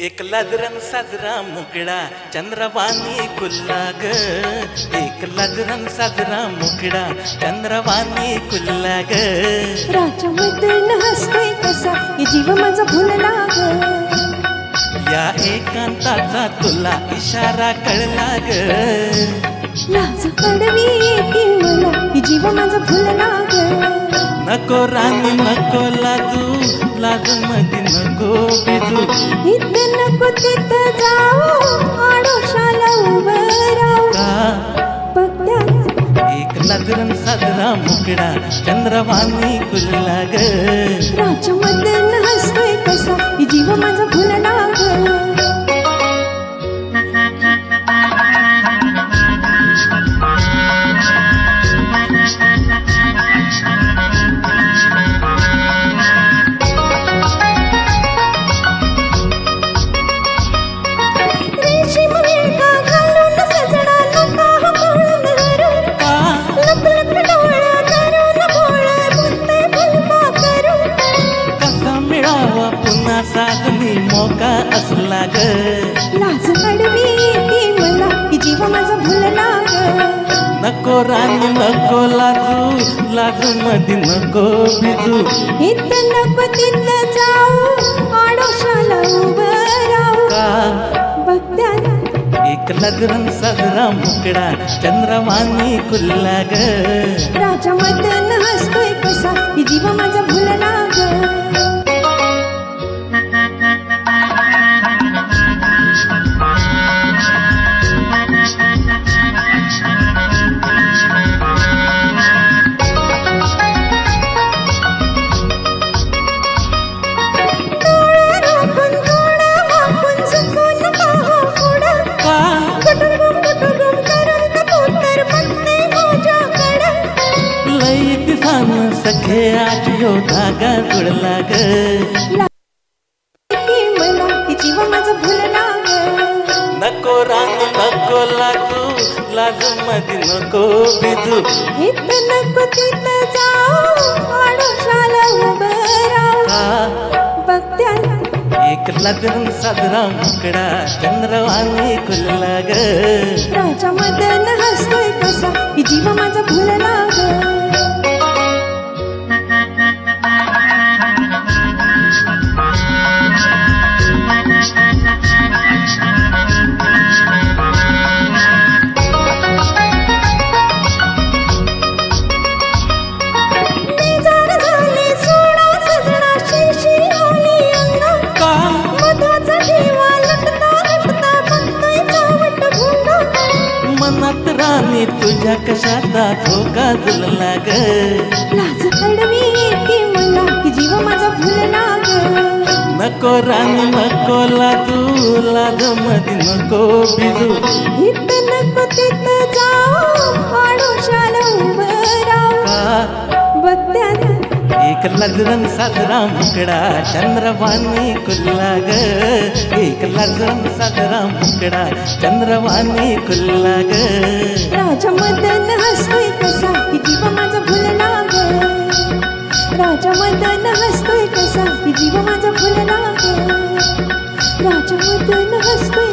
एक लाजरन साजरा मुकडा चंद्रवाणी कुल्ला ग. एक लाजरन साजरा मुकडा चंद्रवाणी कुल्ला ग. राजामध्ये हसतोय कसा जीव माझा भुलला ग. या एकांताचा तुला इशारा कळला ग. लाज कडवी येते मला जीव माझा भुलला ग. नको राणी नको लाजू. मध्ये नको बिजू इथे नको तिथं जाऊ आडोशाला उभं राहू. एक लाजरन साजरा मुकडा चंद्रवाणी कुल्ला ग राजामध्ये मोका असला ग. लाज मला जीव माझा भुलला नको राणी नको लाजू लाजू मध्ये नको बिजू इथं नको तिथं जाऊ आडोशाला उभं राहू. का? बघत्यात एक लग्न साजरा मुकडा चंद्रवाणी कुल्ला ग. राजा मदन हसतोय कसा जीव माझा आज यो धागा जुळला ग जीव माझा भुलला नको राणी नको लाजू लाजू मध्ये नको बिजू इथं नको तिथं जाऊ आडोशाला उभं राहू. का बघत्यात एक लग्न साजरा मुकडा चंद्रवाणी कुल्ला ग राजा मदन हसतोय कसा की जीव माझा भुलला ग कशाचा धोका जुळला ग लाज कडवी येते मला की जीव माझा भुलला ग नको राणी नको लाजू लाजमध्ये नको बिजू इथं नको तिथं जाऊ राहू. का? बघत्यात एक लग्न साजरा मुकडा चंद्रवाणी कुल्ला ग लगम सगरम मुकडा. चंद्रवाणी खुल्ला ग. राजा मदन हसतोय कसा जीव माझा भुलला ग राजा मदन हसतोय कसा जीव माझा भुलला ग राजा मदन हसतोय